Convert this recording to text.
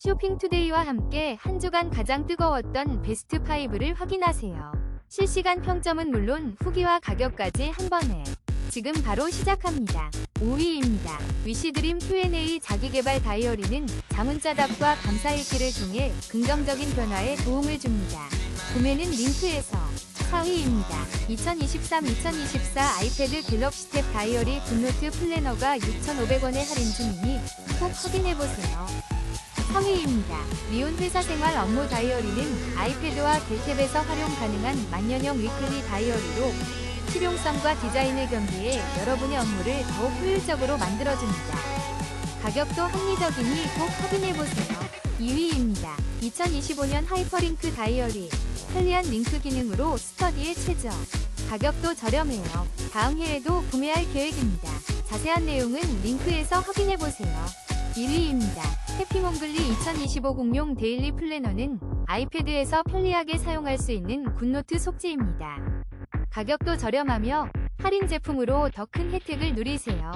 쇼핑투데이와 함께 한 주간 가장 뜨거웠던 베스트 5를 확인하세요. 실시간 평점은 물론 후기와 가격까지 한 번에. 지금 바로 시작합니다. 5위입니다. 위시드림 Q&A 자기개발 다이어리는 자문자답과 감사일기를 통해 긍정적인 변화에 도움을 줍니다. 구매는 링크에서 4위입니다. 2023-2024 아이패드 갤럭시 탭 다이어리 굿노트 플래너가 6,500원에 할인 중이니 꼭 확인해보세요. 3위입니다. 리온 회사 생활 업무 다이어리는 아이패드와 갤탭에서 활용 가능한 만년형 위클리 다이어리로 실용성과 디자인을 겸비해 여러분의 업무를 더욱 효율적으로 만들어줍니다. 가격도 합리적이니 꼭 확인해보세요. 2위입니다. 2025년 하이퍼링크 다이어리 편리한 링크 기능으로 스터디에 최저 가격도 저렴해요. 다음 해에도 구매할 계획입니다. 자세한 내용은 링크에서 확인해보세요. 1위입니다. 해피몽글리 2025 공룡 데일리 플래너는 아이패드에서 편리하게 사용할 수 있는 굿노트 속지입니다. 가격도 저렴하며 할인 제품으로 더 큰 혜택을 누리세요.